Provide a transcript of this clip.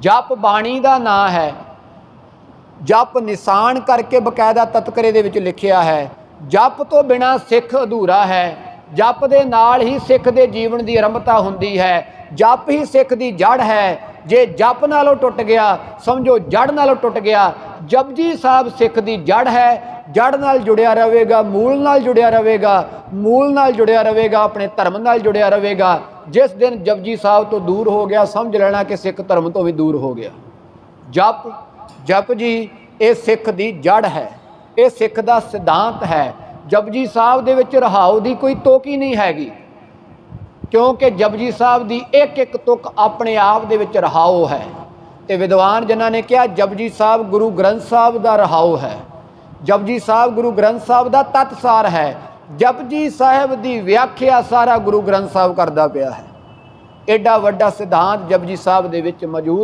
ਜਪ ਬਾਣੀ ਦਾ ਨਾਂ ਹੈ। ਜਪ ਨਿਸ਼ਾਨ ਕਰਕੇ ਬਕਾਇਦਾ ਤਤਕਰੇ ਦੇ ਵਿੱਚ ਲਿਖਿਆ ਹੈ। ਜਪ ਤੋਂ ਬਿਨਾ ਸਿੱਖ ਅਧੂਰਾ ਹੈ। ਜਪ ਦੇ ਨਾਲ ਹੀ ਸਿੱਖ ਦੇ ਜੀਵਨ ਦੀ ਆਰੰਭਤਾ ਹੁੰਦੀ ਹੈ। ਜਪ ਹੀ ਸਿੱਖ ਦੀ ਜੜ ਹੈ। ਜੇ ਜਪ ਨਾਲੋਂ ਟੁੱਟ ਗਿਆ, ਸਮਝੋ ਜੜ ਨਾਲੋਂ ਟੁੱਟ ਗਿਆ। ਜਪਜੀ ਸਾਹਿਬ ਸਿੱਖ ਦੀ ਜੜ ਹੈ। ਜੜ ਨਾਲ ਜੁੜਿਆ ਰਹੇਗਾ, ਮੂਲ ਨਾਲ ਜੁੜਿਆ ਰਹੇਗਾ। ਮੂਲ ਨਾਲ ਜੁੜਿਆ ਰਹੇਗਾ, ਆਪਣੇ ਧਰਮ ਨਾਲ ਜੁੜਿਆ ਰਹੇਗਾ। ਜਿਸ ਦਿਨ ਜਪਜੀ ਸਾਹਿਬ ਤੋਂ ਦੂਰ ਹੋ ਗਿਆ, ਸਮਝ ਲੈਣਾ ਕਿ ਸਿੱਖ ਧਰਮ ਤੋਂ ਵੀ ਦੂਰ ਹੋ ਗਿਆ। ਜਪ ਜਪ ਜੀ ਇਹ ਸਿੱਖ ਦੀ ਜੜ ਹੈ। ਇਹ ਸਿੱਖ ਦਾ ਸਿਧਾਂਤ ਹੈ। ਜਪਜੀ ਸਾਹਿਬ ਦੇ ਵਿੱਚ ਰਹਾਉ ਦੀ ਕੋਈ ਤੋਕ ਹੀ ਨਹੀਂ ਹੈਗੀ। ਕਿਉਂਕਿ ਜਪਜੀ ਸਾਹਿਬ ਦੀ ਇੱਕ ਇੱਕ ਤੁਕ ਆਪਣੇ ਆਪ ਦੇ ਵਿੱਚ ਰਹਾਉ ਹੈ। ਤੇ ਵਿਦਵਾਨ ਜਿਨ੍ਹਾਂ ਨੇ ਕਿਹਾ, ਜਪਜੀ ਸਾਹਿਬ ਗੁਰੂ ਗ੍ਰੰਥ ਸਾਹਿਬ ਦਾ ਰਹਾਉ ਹੈ। ਜਪਜੀ ਸਾਹਿਬ ਗੁਰੂ ਗ੍ਰੰਥ ਸਾਹਿਬ ਦਾ ਤਤਸਾਰ ਹੈ। ਜਪਜੀ ਸਾਹਿਬ ਦੀ ਵਿਆਖਿਆ ਸਾਰਾ ਗੁਰੂ ਗ੍ਰੰਥ ਸਾਹਿਬ ਕਰਦਾ ਪਿਆ ਹੈ। ਐਡਾ ਵੱਡਾ ਸਿਧਾਂਤ ਜਪਜੀ ਸਾਹਿਬ ਦੇ ਵਿੱਚ ਮੌਜੂਦ